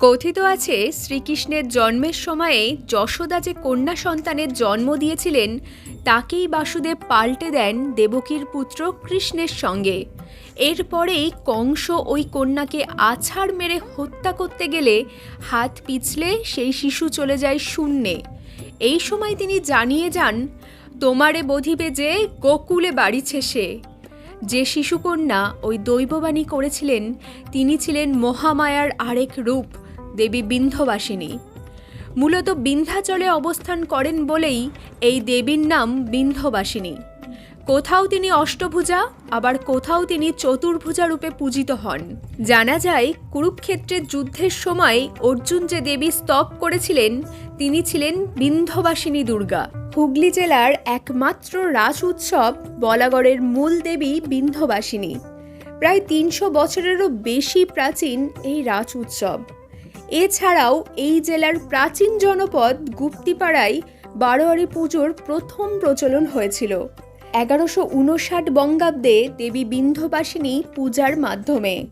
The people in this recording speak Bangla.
কথিত আছে, শ্রীকৃষ্ণের জন্মের সময়ে যশোদা যে কন্যা সন্তানের জন্ম দিয়েছিলেন, তাকেই বাসুদেব পাল্টে দেন দেবকীর পুত্র কৃষ্ণের সঙ্গে। এরপরেই কংস ওই কন্যাকে আছাড় মেরে হত্যা করতে গেলে হাত পিছলে সেই শিশু চলে যায় শূন্যে। এই সময় তিনি জানিয়ে যান, তোমারে বধিবে যে গোকুলে বাড়িছে সে। যে শিশুকন্যা ওই দৈববাণী করেছিলেন, তিনি ছিলেন মহামায়ার আরেক রূপ। দেবী বিন্ধ্যবাসিনী। মূলত বিন্ধ্যাচলে অবস্থান করেন বলেই এই দেবীর নাম বিন্ধ্যবাসিনী। কোথাও তিনি অষ্টভুজা, আবার কোথাও তিনি চতুর্ভুজা রূপে পূজিত হন। জানা যায়, কুরুক্ষেত্রের যুদ্ধের সময় অর্জুন যে দেবী স্তব করেছিলেন, তিনি ছিলেন বিন্ধ্যবাসিনী দুর্গা। হুগলি জেলার একমাত্র রাস উৎসব বলাগড়ের মূল দেবী বিন্ধ্যবাসিনী। প্রায় তিনশো বছরেরও বেশি প্রাচীন এই রাস উৎসব। এছাড়াও এই জেলার প্রাচীন জনপদ গুপ্তিপাড়ায় বারোয়ারি পুজোর প্রথম প্রচলন হয়েছিল। এগারোশো উনষাট বঙ্গাব্দে দেবী বিন্ধ্যবাসিনী পূজার মাধ্যমে।